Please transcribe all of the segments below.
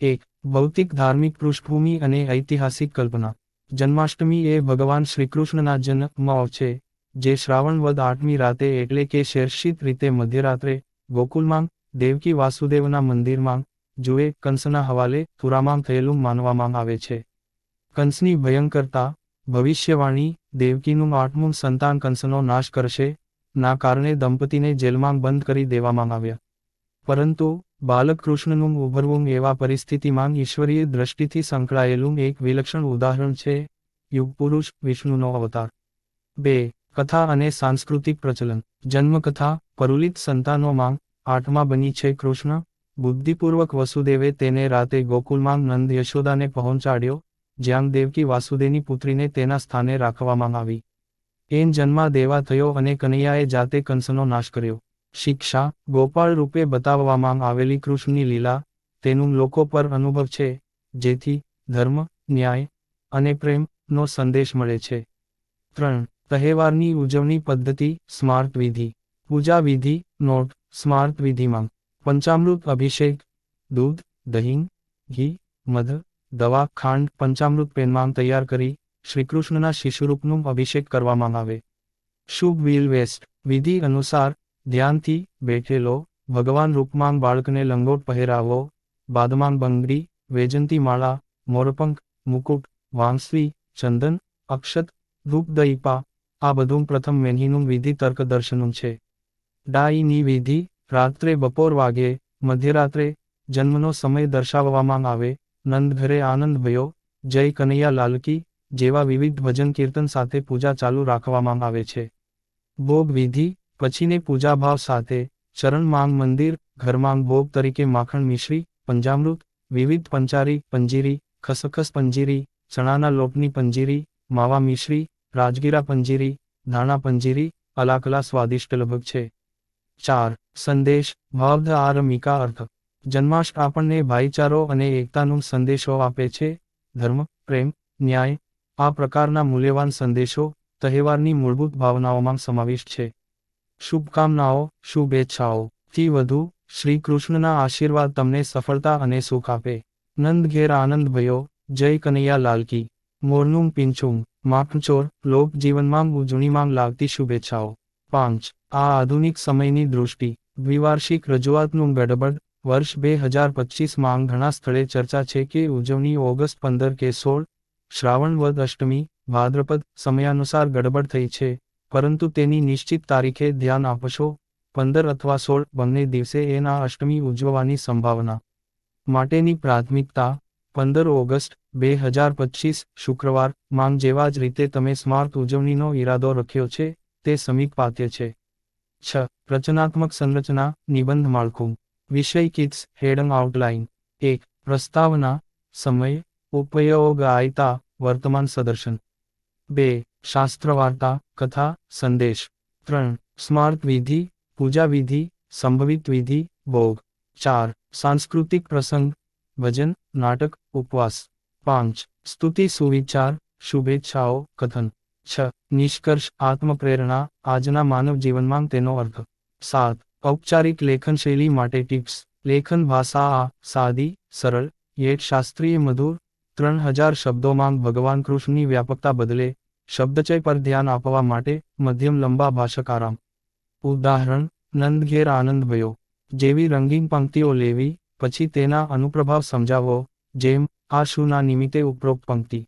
એક, ભૌતિક ધાર્મિક પૃષ્ઠભૂમિ અને ઐતિહાસિક કલ્પના. જન્માષ્ટમી એ ભગવાન શ્રીકૃષ્ણના જન્મ છે, જે શ્રાવણ વદ આઠમી રાતે એટલે કે શેર્ષિત રીતે મધ્યરાત્રે ગોકુલમાં, દેવકી વાસુદેવના મંદિરમાં, જુએ કંસના હવાલે પુરામાં થયેલું માનવામાં આવે છે. કંસની ભયંકરતા, ભવિષ્યવાણી, દેવકીનું આઠમું સંતાન કંસનો નાશ કરશે, ના કારણે દંપતીને જેલમાં બંધ કરી દેવામાં આવ્યા. પરંતુ બાલક કૃષ્ણનું ઉભરવું એવા પરિસ્થિતિમાં ઈશ્વરીય દ્રષ્ટિથી સંકળાયેલું એક વિલક્ષણ ઉદાહરણ છે યુગપુરુષ વિષ્ણુનો અવતાર. બે, કથા અને સાંસ્કૃતિક પ્રચલન. જન્મકથા, પરુલિત સંતાનોમાં આઠમા બની છે કૃષ્ણ. બુદ્ધિપૂર્વક વસુદેવે તેને રાતે ગોકુલમાં નંદ યશોદાને પહોંચાડ્યો, જ્યાં દેવકી વાસુદેવની પુત્રીને તેના સ્થાને રાખવામાં આવી. એન જન્મા દેવા થયો અને કનૈયાએ જાતે કંસનો નાશ કર્યો. શિક્ષા ગોપાળ રૂપે બતાવવામાં આવેલી કૃષ્ણની લીલા તેનું લોકો પર અનુભવ છે, જેથી ધર્મ, ન્યાય અને પ્રેમનો સંદેશ મળે છે. ત્રણ, તહેવારની ઉજવણી પદ્ધતિ, સ્માર્ટ વિધિ. પૂજા વિધિ, નોટ, સ્માર્ટ વિધિમાં પંચામૃત અભિષેક, દૂધ, દહીં, ઘી, મધ, દવા, ખાંડ, પંચામૃત પેનમાં તૈયાર કરી શ્રીકૃષ્ણના શિશુરૂપનું અભિષેક કરવામાં આવે. શુભ વ્હીલ વેસ્ટ. વિધિ અનુસાર ધ્યાનથી બેઠેલો, ભગવાન રૂપમાં બાળકને લંગોટ પહેરાવો બાદમાં બંગડી, વેજંતી માળા, મોરપંખ, મુકુટ વાંસવી ચંદન, અક્ષત, રૂપદયીપા, આ બધું પ્રથમ મેનહીનું વિધિ તર્કદર્શનું છે. ડાઈની વિધિ રાત્રે બપોર વાગે, મધ્યરાત્રે જન્મનો સમય દર્શાવવામાં આવે, નંદ ઘરે આનંદ ભયો જય કનૈયા લાલકી જેવા વિવિધ ભજન કીર્તન સાથે પૂજા ચાલુ રાખવામાં આવે છે. ભોગ વિધિ પછીને પૂજાભાવ સાથે ચરણ માંગ મંદિર ઘરમાંગ ભોગ તરીકે માખણ મિશ્રી, પંજામૃત, વિવિધ પંચારી, પંજીરી, ખસખસ પંજીરી, ચણાના લોટની પંજીરી, માવા મિશ્રી, રાજગીરા પંજીરી, ધાણા પંજીરી, અલાકલા સ્વાદિષ્ટ લભગ છે. ચાર, સંદેશ ભાવધ આરમિકા અર્થ. જન્માષ્ટ આપણને ભાઈચારો અને એકતાનો સંદેશો આપે છે. ધર્મ, પ્રેમ, ન્યાય, આ પ્રકારના મૂલ્યવાન સંદેશો તહેવારની મૂળભૂત ભાવનાઓમાં સમાવિષ્ટ છે. શુભકામનાઓ, શુભેચ્છાઓ. થી વધુ શ્રી કૃષ્ણના આશીર્વાદ તમને સફળતા અને સુખ આપે. નંદ ઘેર આનંદ ભયો. જય કનૈયા લાલકી મોરનું પિંચું માખણચોર. લોક જીવનમાં ઉજવણીમાં લાગતી શુભેચ્છાઓ. પાંચ. આ આધુનિક સમયની દૃષ્ટિ. દ્વિવાર્ષિક રજૂઆતનું ગડબડ. વર્ષ બે હજાર પચીસમાં ઘણા સ્થળે ચર્ચા છે કે ઉજવણી ઓગસ્ટ પંદર કે સોળ. શ્રાવણ વદ અષ્ટમી. ભાદ્રપદ સમયાનુસાર ગડબડ થઈ છે. પરંતુ તેની નિશ્ચિત તારીખે ધ્યાન આપશો, પંદર અથવા સોળ બંને દિવસે એના અષ્ટમી ઉજવવાની સંભાવના. માટેની પ્રાથમિકતા, પંદર ઓગસ્ટ, બે હજાર પચીસ, શુક્રવાર, માંગ જેવા જ રીતે તમે સ્માર્ટ ઉજવણીનો ઈરાદો રખ્યો છે, તે સમીપાત્ય છે. છ, રચનાત્મક સંરચના, નિબંધ માળખું. વિષય કિટ્સ હેડંગ આઉટલાઇન. એક, પ્રસ્તાવના, સમય ઉપયોગ આયતા વર્તમાન સદર્શન. બે શાસ્ત્ર વાર્તા કથા, સંદેશ. ત્રણ સ્માર્ટ વિધિ, પૂજા વિધિ, સંભવિત વિધિ, ભોગ. ચાર, સાંસ્કૃતિક પ્રસંગ, ભજન, નાટક, ઉપવાસ. પાંચ, સ્તુતિ, સુવિચાર, શુભેચ્છાઓ, કથન. છ, નિષ્કર્ષ, આત્મપ્રેરણા, આજના માનવ જીવનમાં તેનો અર્થ. સાત, ઔપચારિક લેખન શૈલી માટે ટિપ્સ. લેખન ભાષા આ સાદી, સરળ યેટ શાસ્ત્રીય મધુર ત્રણ હજાર શબ્દોમાં ભગવાન કૃષ્ણની વ્યાપકતા બદલે શબ્દચય પર ધ્યાન આપવા માટે મધ્યમ લંબા ભાષક આરામ ઉદાહરણ, નંદઘેર આનંદ ભયો. જેવી રંગીન પંક્તિઓ લેવી, પછી તેના અનુપ્રભાવ સમજાવો, જેમ, આ શુના નિમિત્તે ઉપરોક્ત પંક્તિ.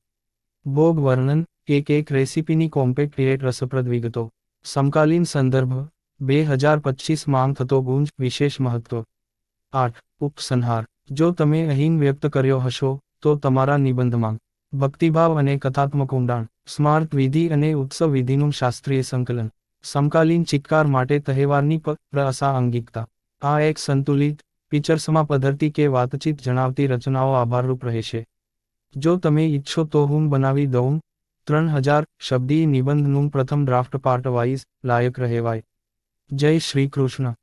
ભોગ વર્ણન, એક એક રેસીપીની કોમ્પેક્ટ રસપ્રદ વિગતો. સમકાલીન સંદર્ભ, બે હજાર પચીસ માંગ થતો ગુંજ વિશેષ મહત્વ. આઠ, ઉપસંહાર. જો તમે અહીં વ્યક્ત કર્યો હશો તો તમારા નિબંધમાં ભક્તિભાવ અને કથાત્મક ઊંડાણ, સ્માર્ટ વિધિ અને ઉત્સવ વિધિનું શાસ્ત્રીય સંકલન, સમકાલીન ચિત્કાર માટે તહેવારની પ્રાસાંગિકતા આ એક સંતુલિત, પિક્ચર્સમાં પદ્ધતિ કે વાતચીત જણાવતી રચનાઓ આભારરૂપ રહેશે. જો તમે ઈચ્છો તો હું બનાવી દઉં. ત્રણ હજાર શબ્દી નિબંધનું પ્રથમ ડ્રાફ્ટ પાર્ટ વાઇઝ લાયક રહેવાય. જય શ્રી કૃષ્ણ.